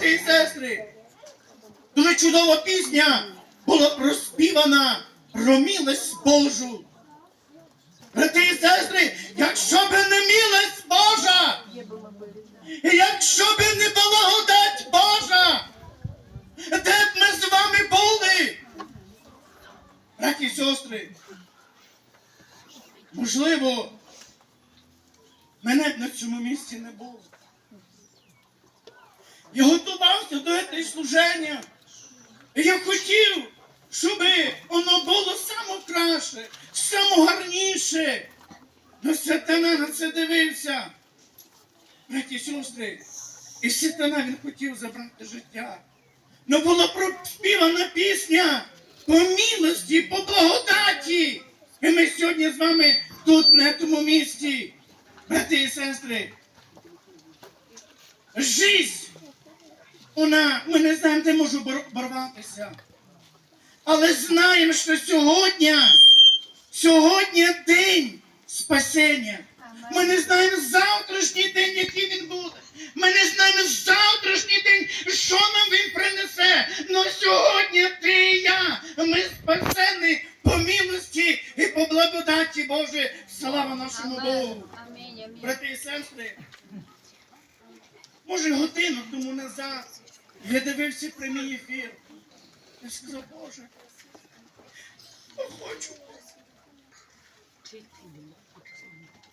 брати і сестри, дуже чудова пісня була проспівана про милость Божу. Брати і сестри, якщо б не милость Божа, якщо б не благодать Божа, де б ми з вами були? Браті і сестри, можливо, мене б на цьому місці не було. Я готувався до цього служення. І я хотів, щоб воно було саме краще, саме гарніше. Но сатана на це дивився. Браті і сестри, і сатана він хотів забрати життя. Но була проспівана пісня по милості, по благодаті. І ми сьогодні з вами тут, на цьому місці, брати і сестри. Жизнь, вона, ми не знаємо, де може борватися. Але знаємо, що сьогодні, сьогодні день спасення. Ми не знаємо завтрашній день, який він буде. Ми не знаємо завтрашній день, що нам він принесе. Но сьогодні ти і я, ми спасені по милості і по благодаті Божої. Слава нашому Богу. Брати і сестри, може годину тому назад я дивився прямий ефір. Я сказав, Боже, я хочу.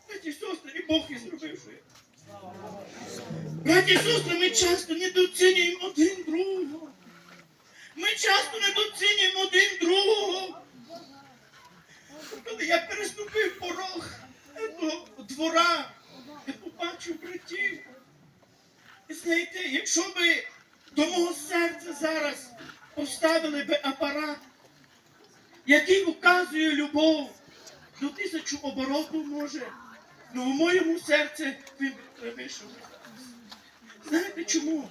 Браті сестри, і Бог і зробив. Браті сестри, ми часто недооцінюємо один другого. Ми часто недооцінюємо один другого. Коли я переступив порог цього двора, я побачив братів. І знаєте, якщо би до мого серця зараз поставили би апарат, який указує любов до тисячу оборотів може, ну в моєму серці вийшов. Знаєте чому?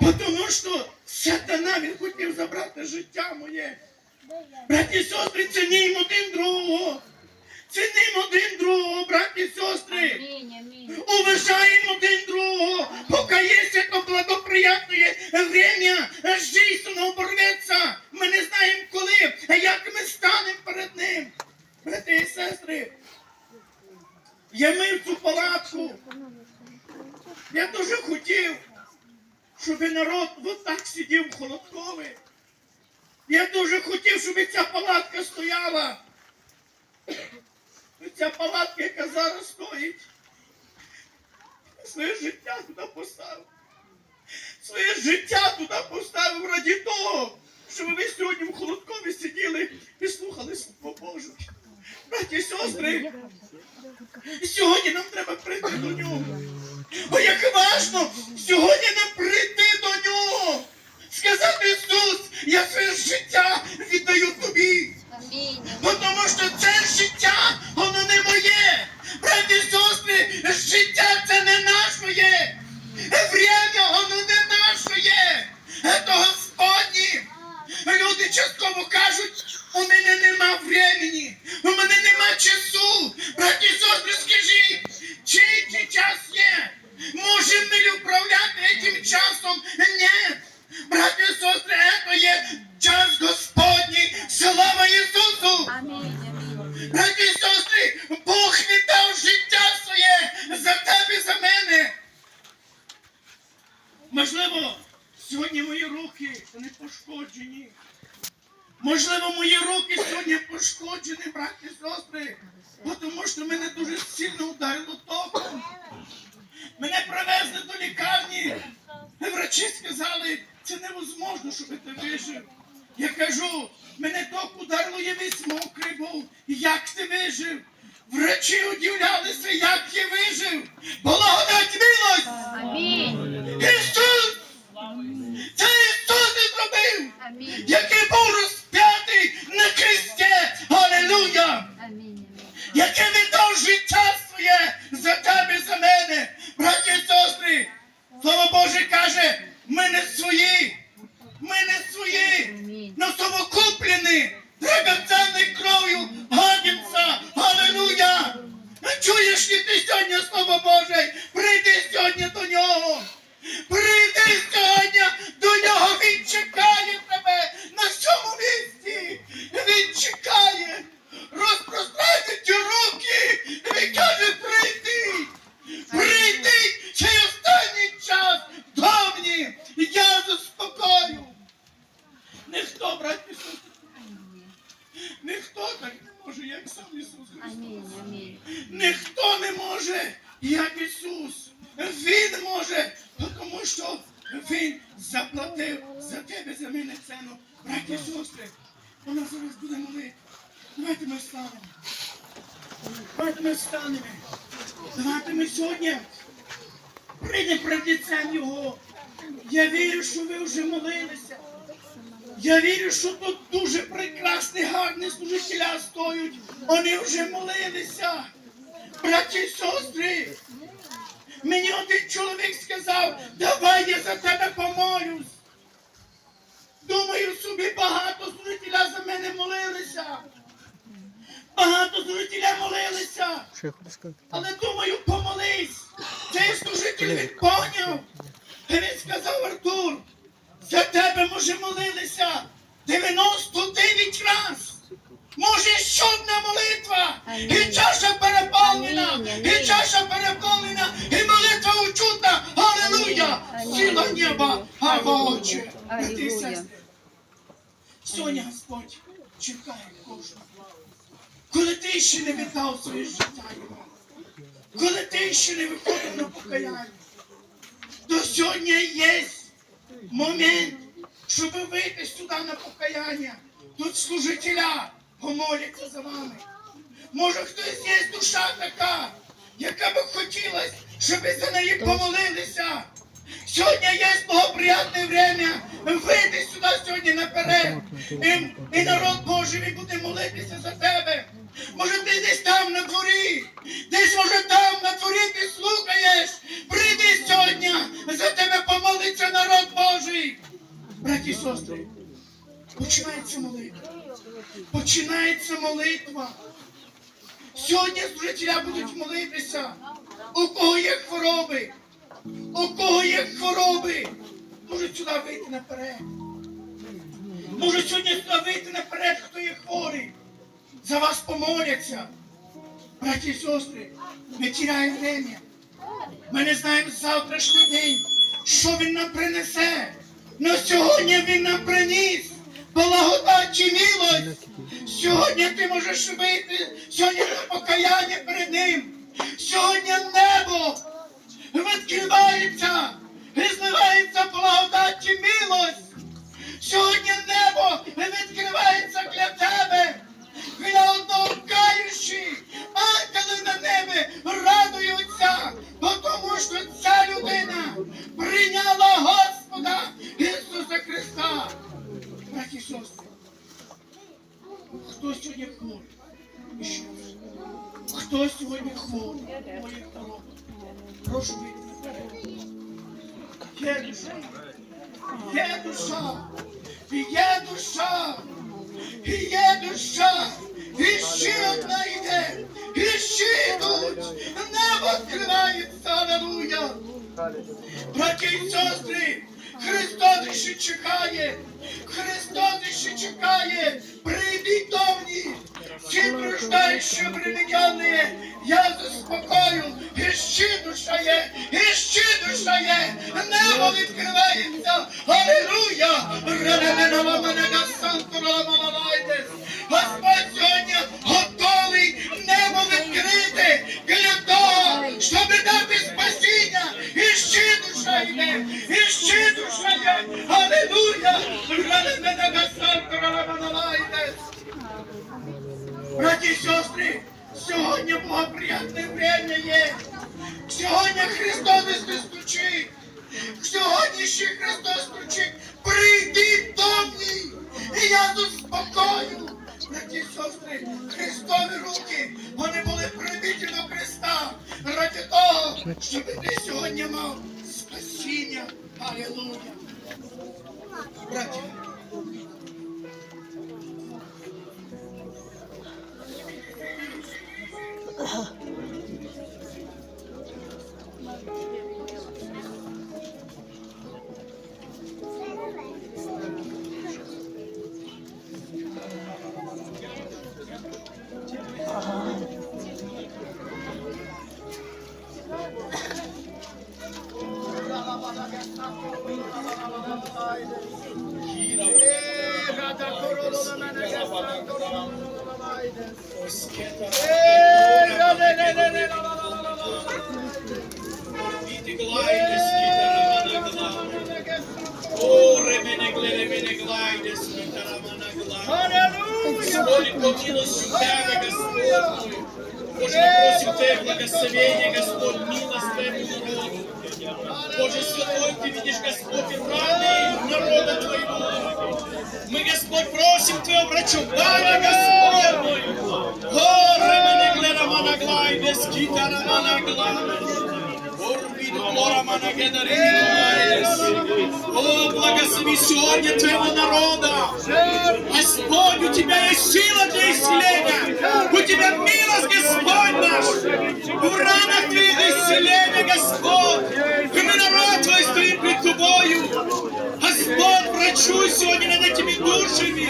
Бо Тому що сатана він хотів забрати життя моє. Браті і сестри, цінім один другого. Цінім один другого, браті і сестри. Уважаємо один другого, поки є це благоприятне время, жизнь оборветься. Ми не знаємо коли, а як ми станемо перед ним. Брати і сестри, я мив цю палатку. Я дуже хотів, щоб народ от так сидів в холодкові. Я дуже хотів, щоб ця палатка стояла. Ця палатка, яка зараз стоїть, своє життя туди поставив. Своє життя туди поставив раді того, щоб ви сьогодні в Холодкові сиділи і слухали Слово Боже. Браті і сестри, сьогодні нам треба прийти до нього. Бо як важно сьогодні нам прийти до нього. Сказати Ісус, я своє життя віддаю тобі. Бо Тому що це життя, воно не моє. Браті сестри, життя це не наше. Время, воно не наше. Це Господні. Люди частково кажуть, у мене нема времени, у мене нема часу. Браті сестри, Врачі удивлялися, як я вижив. Благодать милость! Амінь. Ісус! Це Ісус не зробив! Амінь. Який був розп'ятий на! Амінь. Амінь. Яке віддав життя своє за тебе, і за мене, браті і сестри. Слово Боже каже, ми не свої, ми не свої, Амінь. но совокуплені драгоценною кров'ю Гадінця. Аллилуйя! Чуєш ли ти сьогодні Слово Боже? Прийди сьогодні до нього. Прийди він заплатив за тебе, за мене ціну. Браті і сестри, вона зараз буде молити. Давайте ми станемо. Давайте ми станемо. Давайте ми сьогодні прийдемо перед лицем Його. Я вірю, що ви вже молилися. Я вірю, що тут дуже прекрасні, служителя стоять. Вони вже молилися. Браті і сестри, мені один чоловік сказав, давай я за тебе помолюсь. Думаю, собі багато служителя за мене молилися. Багато служителя молилися. Але думаю, помолись. Цей служитель він поняв. І він сказав Артур, за тебе може молилися 99 раз. Може, ще одна молитва, і чаша переповнена, і чаша переповнена, і молитва учутна. Амінь. Сила неба, а очі. Сьогодні Господь чекає кожного. Коли ти ще не віддав своє життя йому, коли ти ще не виходив на покаяння, то сьогодні є момент, щоб вийти сюди на покаяння. Тут служителя помоляться за вами. Може хтось є душа така, яка би хотілося, щоб за неї помолилися. Сьогодні є благоприятне время. Вийди сюди сьогодні наперед. І, і народ Божий він буде молитися за тебе. Може ти десь там на дворі, десь може там на дворі ти слухаєш. Прийди сьогодні, за тебе помолиться народ Божий. Браті і сестри, починається молитва. Починається молитва. Сьогодні служителя будуть молитися. У кого є хвороби, у кого є хвороби, можуть сюди вийти наперед. Можуть сьогодні сюди вийти наперед, хто є хворий. За вас помоляться. Браті і сестри, ми тіряємо время. Ми не знаємо завтрашній день, що він нам принесе. Но сьогодні він нам приніс благодать і милость. Сьогодні ти можеш вийти, сьогодні покаяння перед ним. Сьогодні небо відкривається, розливається зливається благодать милость. Сьогодні небо відкривається чекає, прийдіть до мені, всі прождаючі бремені, я заспокою, і ще душа є, і ще душа є, небо відкривається, Аллилуйя, Господь сьогодні готовий небо відкрити для того, щоб дати спасіння. І ще душа є. Аллилуйя! Мене Браті і сестри, сьогодні благоприятне время є. Сьогодні Христос не стучить. Сьогодні ще Христос стучить. Прийдіть до мені, і я заспокою. Браті і сестри, Христові руки, вони були прибиті до Христа ради того, щоб ти сьогодні мав спасіння. Алілуя. Братя. Господь, помилуйся, Тебя, Господь мой. Боже, мы просим Тебя, благословения, Господь, милость Твоя, Боже Святой, Ты видишь, Господь, и раны народа Твоего. Мы, Господь, просим Твоего врачевания, Господь мой. О, ремene глера мана глай, без кита рамана глай. Орбиду глора мана О, благослови сегодня Твоего народа. Господь, у Тебя есть сила для исцеления. У Тебя милость, Господь наш. В ранах Твоих исцеления, Господь. Господь, врачуй сегодня над этими душами.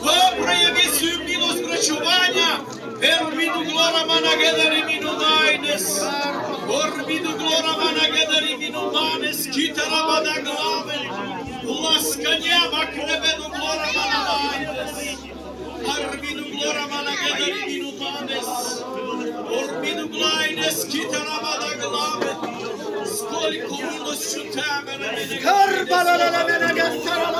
О, прояви свою милость врачевания. Эрбиду глора манагедари мину найнес. Орбиду глора манагедари мину манес. Китара манаглаве. Ласканя макребеду глора манайнес. Арбиду глора манагедари мину манес. Орбиду глайнес. Китара манаглаве. Сколько милостью Тебе на меня Aleluja!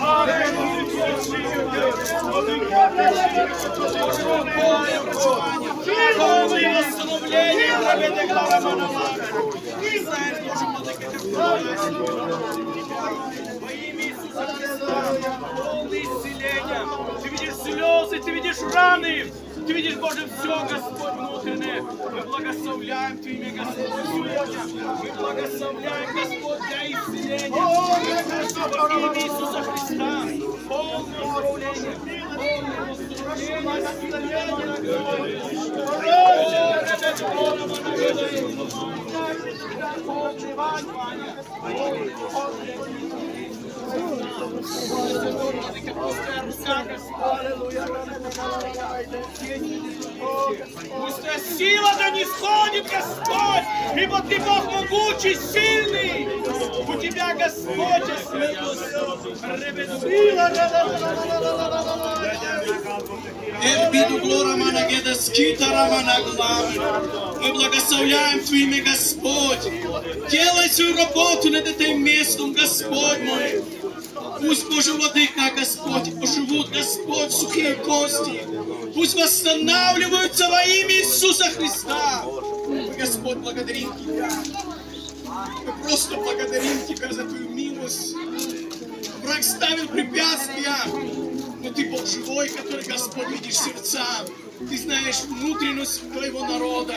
ci duszy! Ty znaje się ci duszy! Siła nieba! Aleluja! Новое восстановление, Рабене Глава Манамара. Ты знаешь, Боже, владыка, как Во имя Иисуса Христа, полное исцеление. Ты видишь слезы, ты видишь раны. Ты видишь, Боже, все, Господь, внутреннее. Мы благословляем Твое имя, Господь, сегодня. Мы благословляем, Господь, для исцеления. Во имя Иисуса Христа. Полное исцеление. Полное Пусть твоя сила да не сходит, Господь, ибо Ты Бог могучий, сильный. У Тебя, Господь, есть милость. Эрбиду глора мана геда скита рамана глава. Мы благословляем Твое имя, Господь. Делай свою работу над этим местом, Господь мой. Пусть, Боже, Владыка, Господь, оживут, Господь, сухие кости. Пусть восстанавливаются во имя Иисуса Христа. Мы, Господь, благодарим Тебя. Мы просто благодарим Тебя за Твою милость. Враг ставил препятствия, но Ты Бог живой, который, Господь, видишь сердца. Ты знаешь внутренность Твоего народа.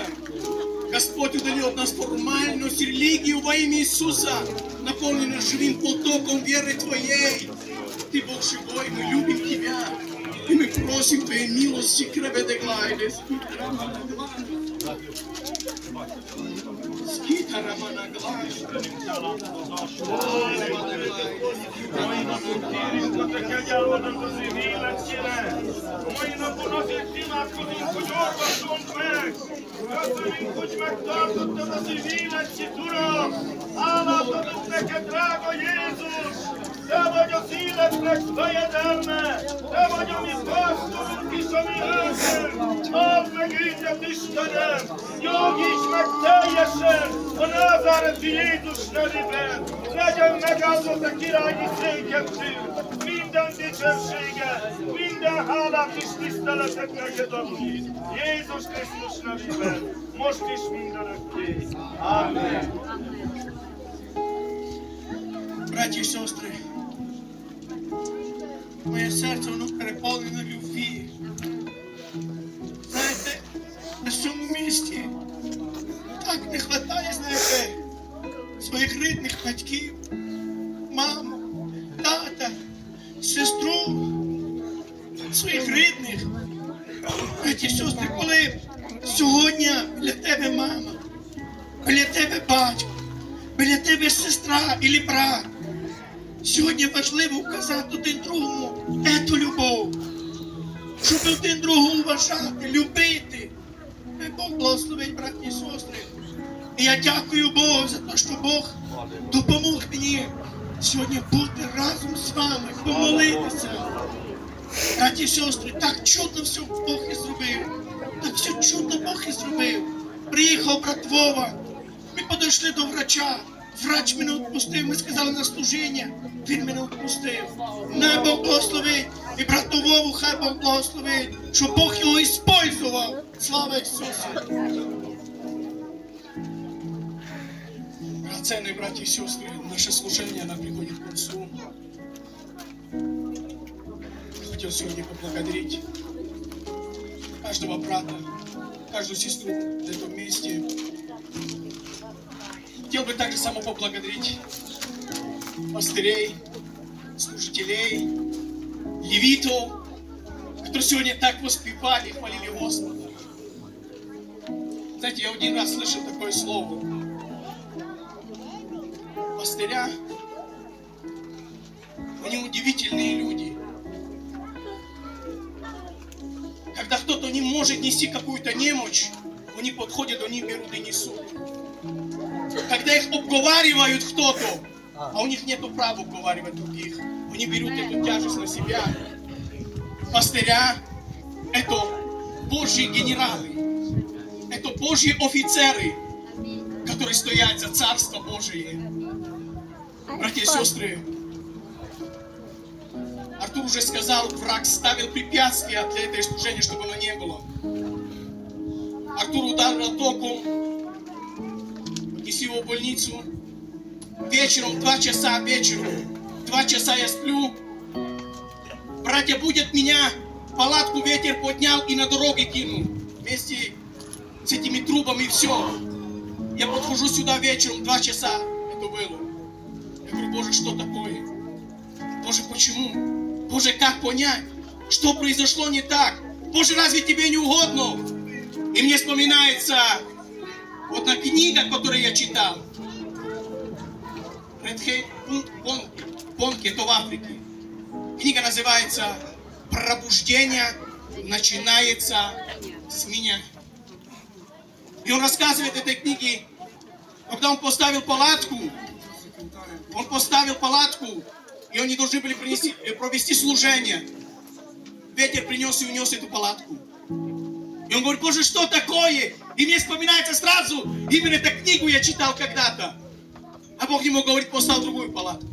Господь удалил от нас формальность, религию во имя Иисуса, наполненную живым потоком веры Твоей. Ты Бог живой, мы любим Тебя. И мы просим Твоей милости, кребеде глайдес. Скита рамана глайдес. Mai napon azért imádkozunk, hogy orvosunk meg! Köszönjük, hogy megtartottad az ő életét, Uram! Hálát adunk neked, drága Jézus! Áno, to dupneke drago Jezus. Te vagy az életnek fejedelme, Te vagy a mi pásztorunk és a mi hősünk. Add meg ingyen Istenem, gyógyíts meg teljesen a názáreti Jézus nevében. Legyen megáldott a királyi székentő, minden dicsősége, minden hálát és tiszteletet neked adni. Jézus Krisztus nevében, most is mindenekké. Amen. Браті і сестри, моє серце воно переповнене любві. Знаєте, на цьому місті так не вистачає, знаєте, своїх рідних батьків, маму, тата, сестру, своїх рідних. Браті і сестри, коли сьогодні біля тебе мама, біля тебе батько, біля тебе сестра і брат. Сьогодні важливо вказати один другому ету любов. Щоб один другого вважати, любити. Хай Бог благословить, браті і сестри. І я дякую Богу за те, що Бог допомог мені сьогодні бути разом з вами, помолитися. Браті і сестри, так чудно все Бог і зробив. Так все чудно Бог і зробив. Приїхав брат Вова. Ми підійшли до врача. Врач мене відпустив, ми сказали на служіння. Він мене відпустив. Не Бог благословить. І брату Вову хай Бог благословить, щоб Бог його іспользував. Слава Ісусу! Ценные братья и сестры, наше служение, оно приходит к концу. Я хотел сегодня поблагодарить каждого брата, каждую сестру в этом месте. Хотел бы также само поблагодарить пастырей, служителей, левитов, которые сегодня так воспевали, хвалили Господа. Знаете, я один раз слышал такое слово. Пастыря, они удивительные люди. Когда кто-то не может нести какую-то немощь, они подходят, они берут и несут. Когда их обговаривают кто-то, а у них нет права обговаривать других, они берут эту тяжесть на себя. Пастыря – это Божьи генералы, это Божьи офицеры, которые стоят за Царство Божие. Братья и сестры, Артур уже сказал, враг ставил препятствия для этой служения, чтобы оно не было. Артур ударил током, неси его в больницу. Вечером, два часа вечером, два часа я сплю. Братья, будет меня, палатку ветер поднял и на дороге кинул. Вместе с этими трубами все. Я подхожу сюда вечером, два часа это было. Я говорю, Боже, что такое? Боже, почему? Боже, как понять? Что произошло не так? Боже, разве тебе не угодно? И мне вспоминается одна книга, которую я читал. Понки, это в Африке. Книга называется «Пробуждение начинается с меня». И он рассказывает этой книге, когда он поставил палатку, он поставил палатку, и они должны были принести, провести служение. Ветер принес и унес эту палатку. И он говорит, Боже, что такое? И мне вспоминается сразу, именно эту книгу я читал когда-то. А Бог ему говорит, поставь другую палатку.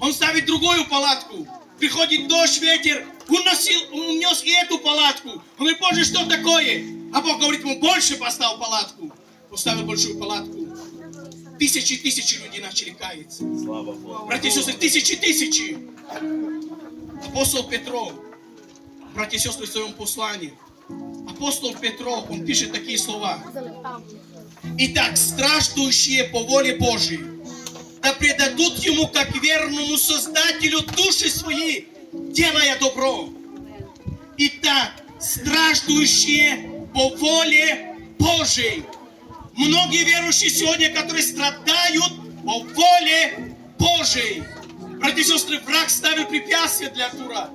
Он ставит другую палатку. Приходит дождь, ветер, уносил, унес и эту палатку. Он говорит, Боже, что такое? А Бог говорит ему, больше поставь палатку. Поставил большую палатку. Тысячи и тысячи людей начали каяться. Братья и сестры, тысячи тысячи. Апостол Петро, братья и сестры, в своем послании, апостол Петро, он пишет такие слова. Итак, страждущие по воле Божией, да предадут Ему как верному Создателю души свои, делая добро. Итак, страждущие по воле Божией. Многие верующие сегодня, которые страдают по воле Божией. Братья и сестры, враг ставил препятствия для Артура.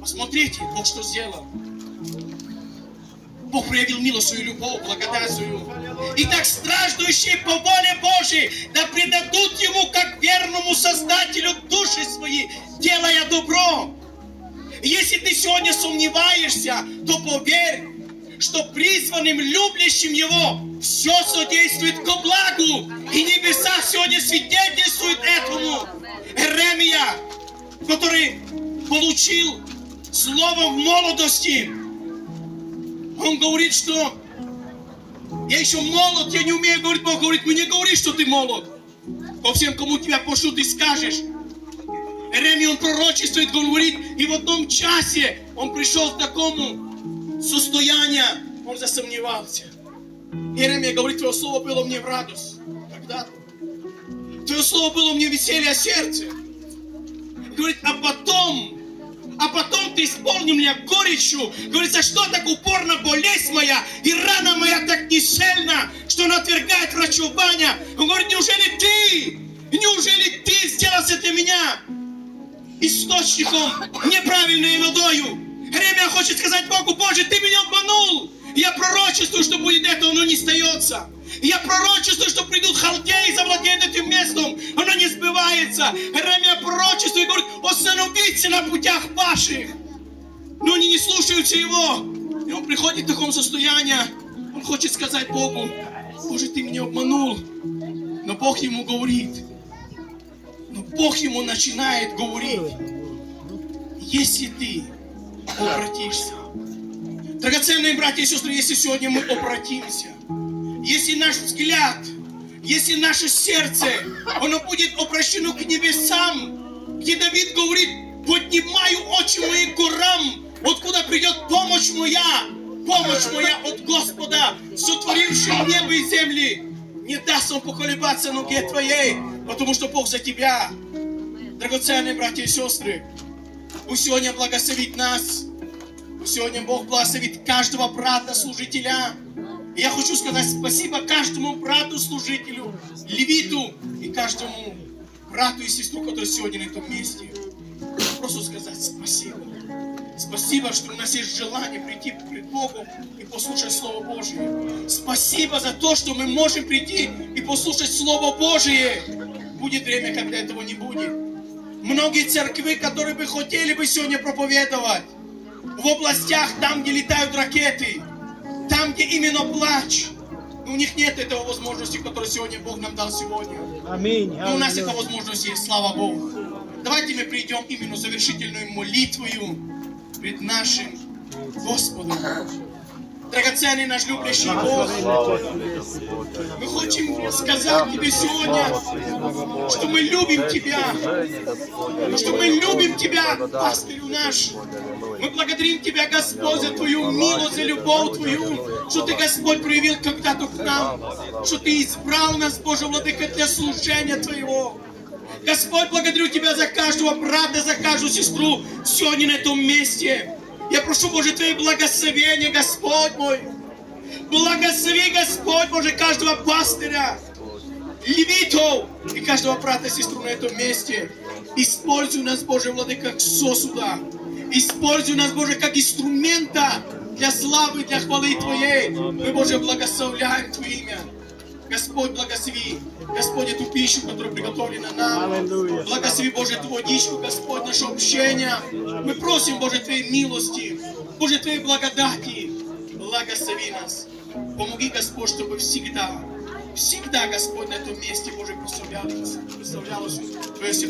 Посмотрите, Бог что сделал. Бог проявил милость свою любовь, благодать свою. Итак, страждущие по воле Божией, да предадут Ему, как верному Создателю души свои, делая добро. И Если ты сегодня сомневаешься, то поверь, что призванным, любящим Его, все содействует ко благу. И небеса сегодня свидетельствуют этому. Иеремия, который получил слово в молодости, он говорит, что я еще молод, я не умею говорить, Бог говорит, мне говори, что ты молод. По всем, кому тебя пошлют, ты скажешь. Иеремия, он пророчествует, он говорит, и в одном часе он пришел к такому состоянию, он засомневался. Иеремия говорит, твое слово было мне в радость. Когда-то. Твое слово было мне веселье сердца. Говорит, а потом, а потом ты исполнил меня горечью. Говорится, что так упорно болезнь моя, и рана моя так несильна, что она отвергает врачевания. Он говорит, неужели ты, Неужели ты сделался для меня источником неправильной водою? Время хочет сказать Богу, Боже, ты меня обманул. Я пророчествую, что будет это, оно не остается. Я пророчествую, что придут халдеи и завладеют этим местом. Оно не сбывается. Время пророчествует и говорит, остановиться на путях ваших. Но они не слушаются его. И он приходит в таком состоянии. Он хочет сказать Богу, Боже, ты меня обманул. Но Бог ему говорит, но Бог ему начинает говорить, если ты обратишься. Драгоценные братья и сестры, если сегодня мы обратимся, если наш взгляд, если наше сердце, оно будет обращено к небесам, где Давид говорит, поднимаю очи мои к горам, откуда придет помощь моя, помощь моя от Господа, сотворившего небо и земли. Не даст он поколебаться ноге твоей, потому что Бог за тебя. Драгоценные братья и сестры, Пусть сегодня благословит нас. Пусть сегодня Бог благословит каждого брата, служителя. Я хочу сказать спасибо каждому брату, служителю, левиту и каждому брату и сестру, которые сегодня на этом месте. Просто сказать спасибо. Спасибо, что у нас есть желание прийти пред Богом и послушать Слово Божие. Спасибо за то, что мы можем прийти и послушать Слово Божие. Будет время, когда этого не будет. Многие церкви, которые бы хотели бы сегодня проповедовать в областях, там, где летают ракеты, там, где именно плач, но у них нет этого возможности, которую сегодня Бог нам дал сегодня. Аминь. Но у нас эта возможность есть, слава Богу. Давайте мы придем именно завершительную молитвою пред нашим Господом. Драгоценный наш любящий Бог, мы хотим сказать Тебе сегодня, что мы любим Тебя, что мы любим Тебя, пастырю наш. Мы благодарим Тебя, Господь, за Твою милость, за любовь Твою, что Ты, Господь, проявил когда-то к нам, что Ты избрал нас, Боже, Владыка, для служения Твоего. Господь, благодарю Тебя за каждого брата, за каждую сестру сегодня на этом месте. Я прошу, Боже, Твои благословения, Господь мой. Благослови, Господь, Боже, каждого пастыря, левитов и каждого брата и сестру на этом месте. Используй нас, Боже, Владыка, как сосуда. Используй нас, Боже, как инструмента для славы, для хвалы Твоей. Мы, Боже, благословляем Твое имя. Господь, благослови, Господь, эту пищу, которая приготовлена нам. Благослови, Боже, Твою водичку, Господь, наше общение. Мы просим, Боже, Твоей милости, Боже, Твоей благодати. Благослови нас. Помоги, Господь, чтобы всегда, всегда, Господь, на этом месте, Боже, прославлялось, прославлялось Твое